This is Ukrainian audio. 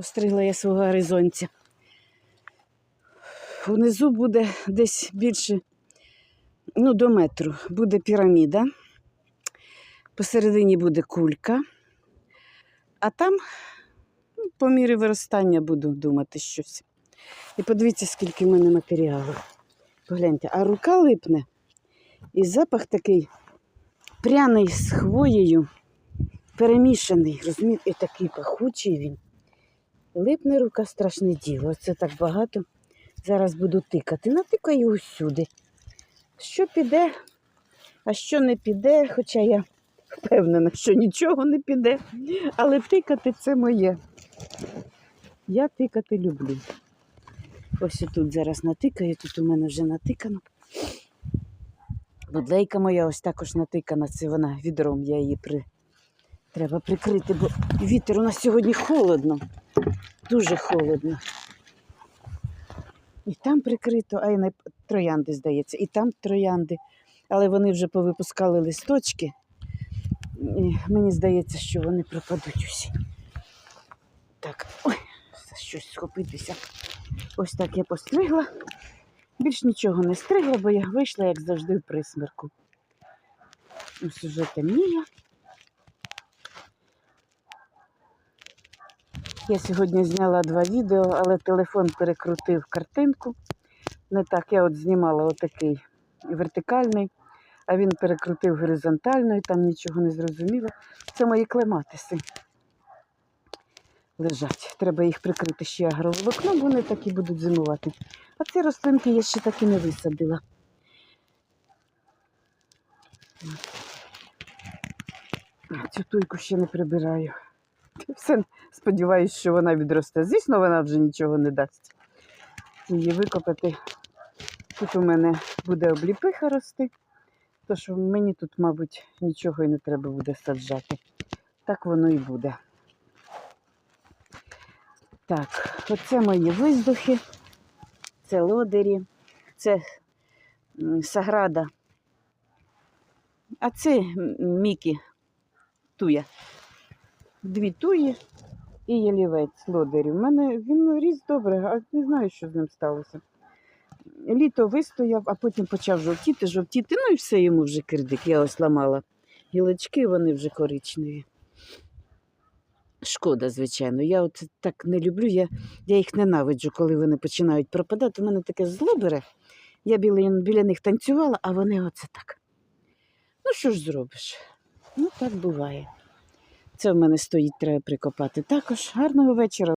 Постригла я свого горизонця. Внизу буде десь більше, ну, до метру. Буде піраміда. Посередині буде кулька. А там, ну, по мірі виростання, буду думати щось. І подивіться, скільки в мене матеріалу. Погляньте, а рука липне. І запах такий пряний з хвоєю, перемішаний. Розумієте, і такий пахучий він. Липне рука страшне діло. Оце так багато. Зараз буду тикати. Натикаю усюди. Що піде, а що не піде, хоча я впевнена, що нічого не піде. Але тикати це моє. Я тикати люблю. Ось тут зараз натикаю, тут у мене вже натикано. Бодлейка моя ось також натикана, це вона відром, я її при... треба прикрити, бо вітер у нас сьогодні холодно, дуже холодно. І там прикрито, а й не троянди, здається, і там троянди. Але вони вже повипускали листочки. І мені здається, що вони пропадуть усі. Так, ой, щось схопитися. Ось так я постригла. Більш нічого не стригла, бо я вийшла, як завжди, в присмірку. Ось уже темніє. Я сьогодні зняла два відео, але телефон перекрутив картинку. Не так, я от знімала отакий вертикальний, а він перекрутив горизонтально і там нічого не зрозуміло. Це мої клематиси лежать. Треба їх прикрити ще агроволокном, вони так і будуть зимувати. А ці рослинки я ще так і не висадила. Цю туйку ще не прибираю. Все сподіваюся, що вона відросте. Звісно, вона вже нічого не дасть. Її викопати. Тут у мене буде обліпиха рости, тож мені тут, мабуть, нічого і не треба буде саджати. Так воно і буде. Так, оце мої виздухи, це лодері, це саграда. А це Мікі туя. Дві туї і ялівець лодері. У мене він ріс добре, а не знаю, що з ним сталося. Літо вистояв, а потім почав жовтіти, жовтіти, ну і все йому вже кирдик. Я ось ламала гілочки, вони вже коричневі. Шкода, звичайно. Я от так не люблю, я, я їх ненавиджу, коли вони починають пропадати. У мене таке зло бере. Я біля, біля них танцювала, а вони оце так. Ну, що ж зробиш? Ну, так буває. Це в мене стоїть, треба прикопати. Також гарного вечора.